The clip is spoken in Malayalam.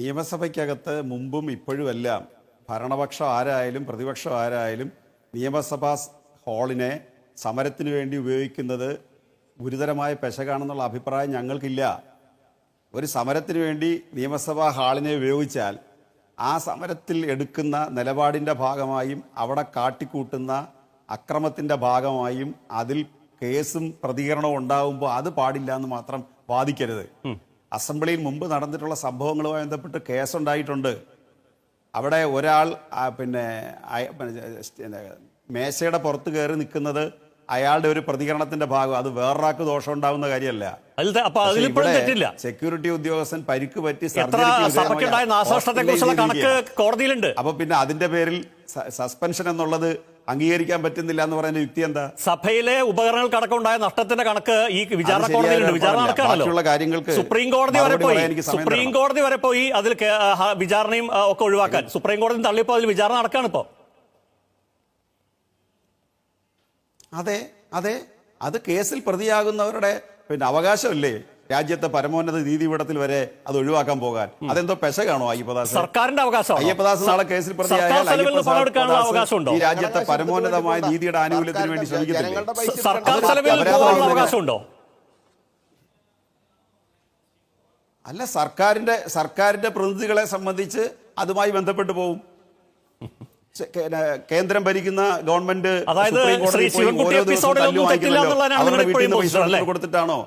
നിയമസഭയ്ക്കകത്ത് മുമ്പും ഇപ്പോഴുമെല്ലാം ഭരണപക്ഷം ആരായാലും പ്രതിപക്ഷം ആരായാലും നിയമസഭാ ഹാളിനെ സമരത്തിന് വേണ്ടി ഉപയോഗിക്കുന്നത് ഗുരുതരമായ പെശകാണെന്നുള്ള അഭിപ്രായം ഞങ്ങൾക്കില്ല. ഒരു സമരത്തിന് വേണ്ടി നിയമസഭാ ഹാളിനെ ഉപയോഗിച്ചാൽ ആ സമരത്തിൽ എടുക്കുന്ന നിലപാടിന്റെ ഭാഗമായും അവിടെ കാട്ടിക്കൂട്ടുന്ന അക്രമത്തിന്റെ ഭാഗമായും അതിൽ കേസും പ്രതികരണവും ഉണ്ടാകുമ്പോൾ അത് പാടില്ല എന്ന് മാത്രം വാദിക്കരുത്. അസംബ്ലിയിൽ മുമ്പ് നടന്നിട്ടുള്ള സംഭവങ്ങളുമായി ബന്ധപ്പെട്ട് കേസുണ്ടായിട്ടുണ്ട്. അവിടെ ഒരാൾ പിന്നെ മേശയുടെ പുറത്ത് കയറി നിൽക്കുന്നത് അയാളുടെ ഒരു പ്രതികരണത്തിന്റെ ഭാഗം. അത് വേറൊരാൾക്ക് ദോഷം ഉണ്ടാവുന്ന കാര്യമല്ല. സെക്യൂരിറ്റി ഉദ്യോഗസ്ഥൻ പരിക്ക് പറ്റി കണക്ക് കോടതിയിലുണ്ട്. അപ്പൊ പിന്നെ അതിന്റെ പേരിൽ സസ്പെൻഷൻ എന്നുള്ളത് അംഗീകരിക്കാൻ പറ്റുന്നില്ല എന്ന് പറയുന്ന യുക്തി എന്താ? സഭയിലെ ഉപകരണങ്ങൾക്കടക്കം ഉണ്ടായ നഷ്ടത്തിന്റെ കണക്ക് ഈ വിചാരണ കോടതിയിലുണ്ട്. വിചാരണ നടക്കാണല്ലോ കാര്യങ്ങൾക്ക് സുപ്രീം കോടതി വരെ പോയി. സുപ്രീം കോടതി വരെ പോയി അതിൽ വിചാരണയും ഒക്കെ ഒഴിവാക്കാൻ. സുപ്രീം കോടതി തള്ളിയപ്പോൾ അതിൽ വിചാരണ നടക്കാണ് ഇപ്പോ. അതെ അതെ. അത് കേസിൽ പ്രതിയാകുന്നവരുടെ പിന്നെ അവകാശമല്ലേ? രാജ്യത്തെ പരമോന്നത നീതിപീഠത്തിൽ വരെ അത് ഒഴിവാക്കാൻ പോകാൻ. അതെന്തോ പെശകാണോ അയ്യപ്പദാസ്. സർക്കാരിന്റെ അവകാശം അയ്യപ്പദാസ് നാളെ കേസിൽ പ്രതിയായാൽ ഈ രാജ്യത്തെ പരമോന്നതമായ നീതിയുടെ ആനുകൂല്യത്തിന് വേണ്ടി ശ്രമിക്കുന്നുണ്ടോ അല്ല സർക്കാരിന്റെ സർക്കാരിന്റെ പ്രതിനിധികളെ സംബന്ധിച്ച് അതുമായി ബന്ധപ്പെട്ടു പോകും കേന്ദ്രം ഭരിക്കുന്ന ഗവൺമെന്റ്? കൊടുത്തിട്ടാണോ